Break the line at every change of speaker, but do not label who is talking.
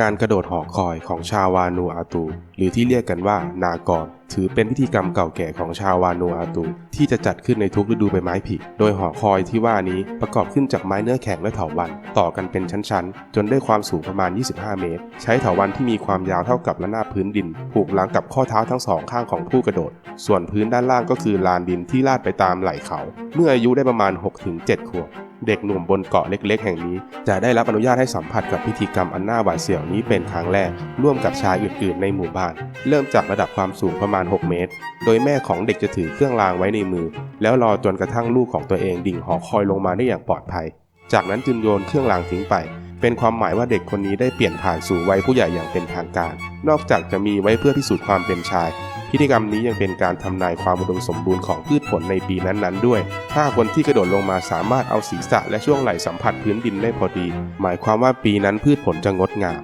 การกระโดดหอคอยของชาววานูอาตู หรือที่เรียกกันว่านากรถือเป็นพิธีกรรมเก่าแก่ของชาววานูอาตู ที่จะจัดขึ้นในทุกฤดูใบไม้ผลิโดยหอคอยที่ว่านี้ประกอบขึ้นจากไม้เนื้อแข็งและเถาวัลย์ต่อกันเป็นชั้นๆ จนได้ความสูงประมาณ 25 เมตร ใช้เถาวัลย์ที่มีความยาวเท่ากับระนาบพื้นดิน ผูกหลังกับข้อเท้าทั้งสองข้างของผู้กระโดด ส่วนพื้นด้านล่างก็คือลานดินที่ลาดไปตามไหล่เขา เมื่ออายุได้ประมาณ 6-7 ขวบ เด็กหนุ่มบนเกาะเล็ก ๆ แห่งนี้ จะได้รับอนุญาตให้สัมผัสกับพิธีกรรมอันน่าหวาดเสียวนี้เป็นครั้งแรก ร่วมกับชายอื่น ๆ ในหมู่บ้าน เริ่มจากระดับความสูงประมาณ 6 เมตร โดยแม่ของเด็กจะถือเครื่องรางไว้ในมือ แล้วรอจนกระทั่งลูกของตัวเองดิ่งหอคอยลงมาได้อย่างปลอดภัย จากนั้นจึงโยนเครื่องรางทิ้งไปเป็นความหมายว่าเด็กคนนี้ได้เปลี่ยนผ่านสู่วัยผู้ใหญ่อย่างเป็นทางการ นอกจากจะมีไว้เพื่อพิสูจน์ความเป็นชาย พิธีกรรมนี้ยังเป็นการทำนายความอุดมสมบูรณ์ของพืชผลในปีนั้นๆ ด้วย ถ้าคนที่กระโดดลงมาสามารถเอาศีรษะและช่วงไหล่สัมผัสพื้นดินได้พอดี หมายความว่าปีนั้นพืชผลจะงดงาม